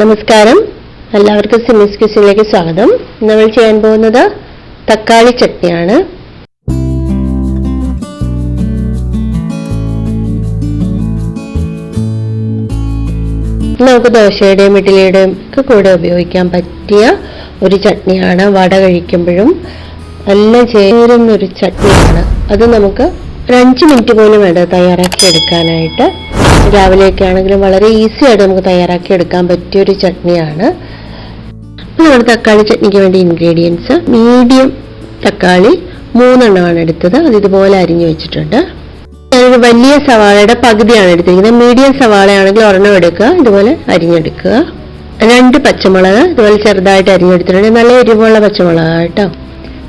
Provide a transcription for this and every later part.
നമസ്കാരം. എല്ലാവർക്കും സിമിസ് കിച്ചണിലേക്ക് സ്വാഗതം. നമ്മൾ ചെയ്യാൻ പോകുന്നത് തക്കാളി ചട്നിയാണ്. നമുക്ക് ദോശയുടെയും ഇഡ്ഡലിയുടെയും ഒക്കെ കൂടെ ഉപയോഗിക്കാൻ പറ്റിയ ഒരു ചട്നിയാണ്. വട കഴിക്കുമ്പോഴും നല്ല ചേരുന്ന ഒരു ചട്നിയാണ്. അത് നമുക്ക് ഒരു അഞ്ച് മിനിറ്റ് പോലും വേണ്ട തയ്യാറാക്കി എടുക്കാനായിട്ട് രാവിലെയൊക്കെ ആണെങ്കിലും വളരെ ഈസി ആയിട്ട് നമുക്ക് തയ്യാറാക്കി എടുക്കാൻ പറ്റിയ ഒരു ചട്നിയാണ്. അപ്പോൾ നമ്മൾ തക്കാളി ചട്നിക്ക് വേണ്ടി ഇൻഗ്രീഡിയൻസ് മീഡിയം തക്കാളി മൂന്നെണ്ണമാണ് എടുത്തത്. അത് ഇതുപോലെ അരിഞ്ഞു വെച്ചിട്ടുണ്ട്. ഞാനൊരു വലിയ സവാളയുടെ പകുതിയാണ് എടുത്തിരിക്കുന്നത്. മീഡിയം സവാളയാണെങ്കിൽ ഒരെണ്ണം എടുക്കുക. ഇതുപോലെ അരിഞ്ഞെടുക്കുക. രണ്ട് പച്ചമുളക് ഇതുപോലെ ചെറുതായിട്ട് അരിഞ്ഞെടുത്തിട്ടുണ്ട്. നല്ല എരിവുള്ള പച്ചമുളക് കേട്ടോ.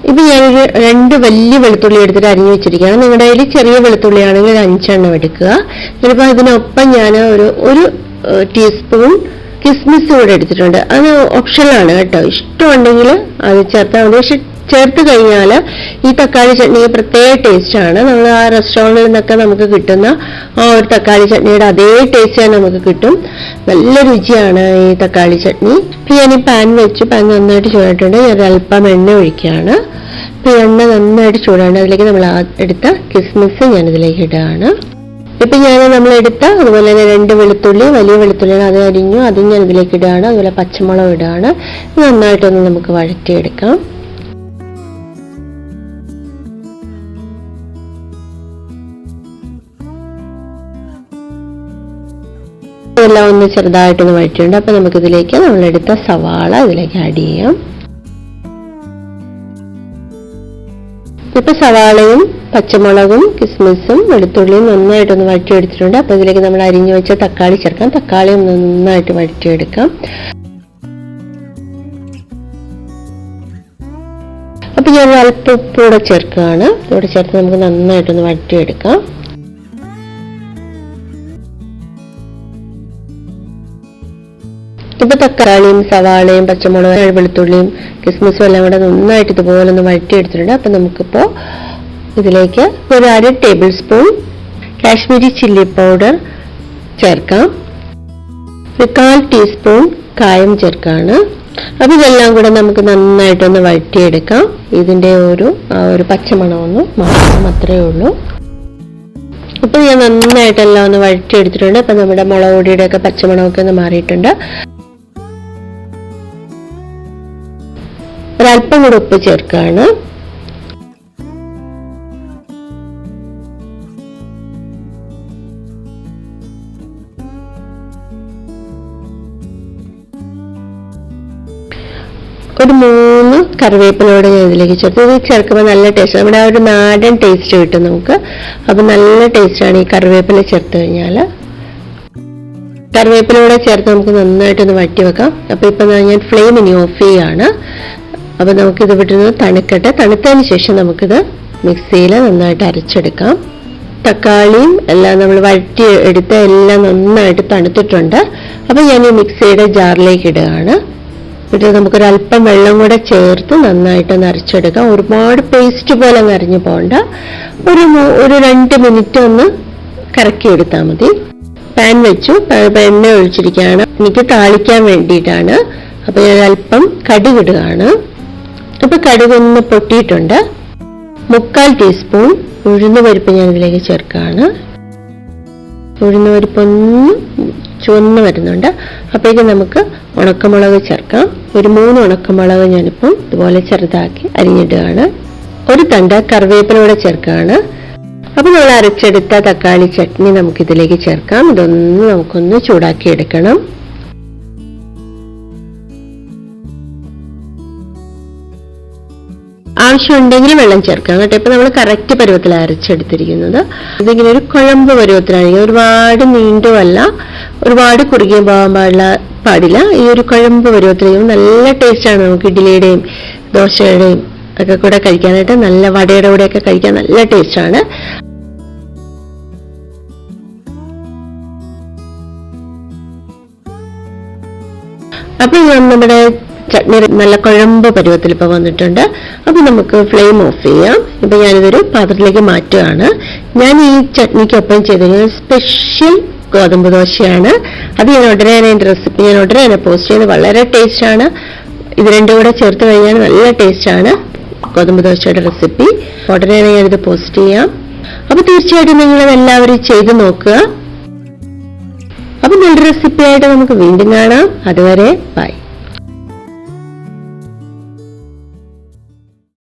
ഇത് ഞാനൊരു രണ്ട് വലിയ വെളുത്തുള്ളി എടുത്തിട്ട് അരിഞ്ഞു വെച്ചിരിക്കുകയാണ്. നിങ്ങളുടെ കയ്യിൽ ചെറിയ വെളുത്തുള്ളിയാണെങ്കിൽ ഒരു അഞ്ചെണ്ണം എടുക്കുക. ചിലപ്പോൾ അതിനൊപ്പം ഞാൻ ഒരു ഒരു ടീസ്പൂൺ കിസ്മിസ് കൂടെ എടുത്തിട്ടുണ്ട്. അത് ഓപ്ഷനാണ് കേട്ടോ. ഇഷ്ടമുണ്ടെങ്കിൽ അത് ചേർത്താൽ മതി. പക്ഷെ ചേർത്ത് കഴിഞ്ഞാൽ ഈ തക്കാളി ചട്നി പ്രത്യേക ടേസ്റ്റ് ആണ് നമ്മൾ ആ റെസ്റ്റോറന്റിൽ നിന്നൊക്കെ നമുക്ക് കിട്ടുന്ന ആ ഒരു തക്കാളി ചട്നിയുടെ അതേ ടേസ്റ്റ് തന്നെ നമുക്ക് കിട്ടും. നല്ല രുചിയാണ് ഈ തക്കാളി ചട്നി. ഇപ്പം ഞാൻ ഈ പാൻ വെച്ച് പാൻ നന്നായിട്ട് ചൂടായിട്ടുണ്ട്. ഞാൻ അല്പം എണ്ണ ഒഴിക്കുകയാണ്. ഇപ്പം എണ്ണ നന്നായിട്ട് ചൂടാണ് അതിലേക്ക് നമ്മൾ എടുത്ത കിസ്മിസ് ഞാനിതിലേക്ക് ഇടുകയാണ്. ഇപ്പം ഞാൻ നമ്മൾ എടുത്ത അതുപോലെ തന്നെ രണ്ട് വെളുത്തുള്ളി വലിയ വെളുത്തുള്ളിയാണ് അത് അരിഞ്ഞു. അതും ഞാൻ ഇതിലേക്ക് ഇടുകയാണ്. അതുപോലെ പച്ചമുളക് ഇടുകയാണ്. നന്നായിട്ടൊന്ന് നമുക്ക് വഴറ്റിയെടുക്കാം. ഇതെല്ലാം ഒന്ന് ചെറുതായിട്ടൊന്ന് വഴറ്റിയുണ്ട് അപ്പം നമുക്കിതിലേക്ക് നമ്മളെടുത്ത സവാള ഇതിലേക്ക് ആഡ് ചെയ്യാം. ഇപ്പൊ സവാളയും പച്ചമുളകും കിസ്മിസും വെളുത്തുള്ളിയും നന്നായിട്ടൊന്ന് വഴറ്റിയെടുത്തിട്ടുണ്ട്. അപ്പോൾ ഇതിലേക്ക് നമ്മൾ അരിഞ്ഞു വെച്ച തക്കാളി ചേർക്കാം. തക്കാളിയും നന്നായിട്ട് വഴറ്റിയെടുക്കാം. അപ്പൊ ഞാൻ അല്പം ഉപ്പ് കൂടെ ചേർക്കുകയാണ്. കൂടെ ചേർത്ത് നമുക്ക് നന്നായിട്ടൊന്ന് വഴറ്റിയെടുക്കാം. ഇപ്പൊ തക്കാളിയും സവാളയും പച്ചമുളകും വെളുത്തുള്ളിയും കിസ്മിസും എല്ലാം കൂടെ നന്നായിട്ട് ഇതുപോലെ ഒന്ന് വഴറ്റിയെടുത്തിട്ടുണ്ട്. അപ്പൊ നമുക്കിപ്പോ ഇതിലേക്ക് ഒരു അര tablespoon Kashmiri chilli powder ചേർക്കാം. ഒരു കാൽ ടീസ്പൂൺ കായം ചേർക്കാണ്. അപ്പൊ ഇതെല്ലാം കൂടെ നമുക്ക് നന്നായിട്ടൊന്ന് വഴറ്റിയെടുക്കാം. ഇതിന്റെ ഒരു ഒരു പച്ചമണം ഒന്ന് മാറണം അത്രയേ ഉള്ളൂ. ഇപ്പൊ ഞാൻ നന്നായിട്ടെല്ലാം ഒന്ന് വഴറ്റിയെടുത്തിട്ടുണ്ട്. അപ്പൊ നമ്മുടെ മുളക് പൊടിയുടെ ഒക്കെ പച്ചമണമൊക്കെ ഒന്ന് മാറിയിട്ടുണ്ട്. ഒരല്പം കൂടെ ഉപ്പ് ചേർക്കുകയാണ് ഒരു മൂന്ന് കറിവേപ്പിലൂടെ ഞാൻ ഇതിലേക്ക് ചേർത്ത് ഇത് ചേർക്കുമ്പോൾ നല്ല ടേസ്റ്റ് നമ്മുടെ ആ ഒരു നാടൻ ടേസ്റ്റ് കിട്ടും നമുക്ക്. അപ്പം നല്ല ടേസ്റ്റാണ് ഈ കറിവേപ്പില ചേർത്ത് കഴിഞ്ഞാൽ. കറിവേപ്പിലൂടെ ചേർത്ത് നമുക്ക് നന്നായിട്ടൊന്ന് വറ്റി വെക്കാം അപ്പോൾ ഇപ്പം ഞാൻ ഫ്ലെയിം ഇനി ഓഫ് ചെയ്യാണ്. അപ്പോൾ നമുക്കിത് വിട്ടുന്നത് തണുക്കട്ടെ. തണുത്തതിന് ശേഷം നമുക്കിത് മിക്സിയിൽ നന്നായിട്ട് അരച്ചെടുക്കാം. തക്കാളിയും എല്ലാം നമ്മൾ വഴറ്റി എടുത്ത എല്ലാം നന്നായിട്ട് തണുത്തിട്ടുണ്ട്. അപ്പോൾ ഞാൻ ഈ മിക്സിയുടെ ജാറിലേക്ക് ഇടുകയാണ്. എന്നിട്ട് നമുക്കൊരു അല്പം വെള്ളം കൂടെ ചേർത്ത് നന്നായിട്ട് അരച്ചെടുക്കാം. ഒരുപാട് പേസ്റ്റ് പോലെ അരിഞ്ഞു പോകണ്ട. ഒരു ഒരു രണ്ട് മിനിറ്റ് ഒന്ന് കറക്കി എടുത്താൽ മതി. പാൻ വെച്ചു. എണ്ണ ഒഴിച്ചിരിക്കുകയാണ്. എനിക്ക് താളിക്കാൻ വേണ്ടിയിട്ടാണ്. അപ്പൊ ഞാൻ അല്പം കടുക് ഇടുകയാണ് അപ്പൊ കടുക് ഒന്ന് പൊട്ടിയിട്ടുണ്ട്. മുക്കാൽ ടീസ്പൂൺ ഉഴുന്ന് പരിപ്പ് ഞാൻ ഇതിലേക്ക് ചേർക്കുകയാണ്. ഉഴുന്ന് പരിപ്പ് ഒന്ന് ചുവന്ന് വരുന്നുണ്ട്. അപ്പോഴേക്കും നമുക്ക് ഉണക്കമുളക് ചേർക്കാം. ഒരു മൂന്ന് ഉണക്കമുളക് ഞാനിപ്പം ഇതുപോലെ ചെറുതാക്കി അരിഞ്ഞിടുകയാണ്. ഒരു തണ്ട തണ്ട് കറിവേപ്പിലൂടെ ചേർക്കുകയാണ്. അപ്പോൾ നമ്മൾ അരച്ചെടുത്ത തക്കാളി ചട്നി നമുക്ക് ഇതിലേക്ക് ചേർക്കാം. ഇതൊന്ന് നമുക്കൊന്ന് ചൂടാക്കി എടുക്കണം ആവശ്യമുണ്ടെങ്കിൽ വെള്ളം ചേർക്കാം കേട്ടോ ഇപ്പൊ നമ്മൾ കറക്റ്റ് പരുവത്തിൽ അരച്ചെടുത്തിരിക്കുന്നത്. ഇതിങ്ങനെ ഒരു കുഴമ്പ് പരുവത്തിലാണെങ്കിൽ ഒരുപാട് നീണ്ടുമല്ല ഒരുപാട് കുറുകിയ പോകാൻ പാടില്ല പാടില്ല. ഈ ഒരു കുഴമ്പ് പരുവത്തിലേക്കും നല്ല ടേസ്റ്റാണ് നമുക്ക് ഇഡ്ഡലിയുടെയും ദോശയുടെയും ഒക്കെ കൂടെ കഴിക്കാനായിട്ട്. നല്ല വടയുടെ കൂടെയൊക്കെ കഴിക്കാൻ നല്ല ടേസ്റ്റാണ് അപ്പൊ ഞാൻ നമ്മുടെ ചട്നി നല്ല കുഴമ്പ് പരുവത്തിൽ ഇപ്പൊ വന്നിട്ടുണ്ട്. അപ്പോൾ നമുക്ക് ഫ്ലെയിം ഓഫ് ചെയ്യാം. ഇപ്പൊ ഞാനിതൊരു പാത്രത്തിലേക്ക് മാറ്റുകയാണ്. ഞാൻ ഈ ചട്നിക്കൊപ്പം ചെയ്തിരിക്കുന്നത് സ്പെഷ്യൽ ഗോതമ്പ് ദോശയാണ്. അത് ഞാൻ ഉടനെ തന്നെ എന്റെ റെസിപ്പി ഞാൻ ഉടനെ തന്നെ പോസ്റ്റ് ചെയ്ത് വളരെ ടേസ്റ്റാണ് ഇത് രണ്ടും കൂടെ ചേർത്ത് കഴിഞ്ഞാൽ നല്ല ടേസ്റ്റാണ് ഗോതമ്പ് ദോശയുടെ റെസിപ്പി ഉടനെ തന്നെ ഞാനിത് പോസ്റ്റ് ചെയ്യാം. അപ്പോൾ തീർച്ചയായിട്ടും നിങ്ങൾ എല്ലാവരും ചെയ്ത് നോക്കുക. അപ്പൊ നല്ല റെസിപ്പി ആയിട്ട് നമുക്ക് വീണ്ടും കാണാം. അതുവരെ ബൈ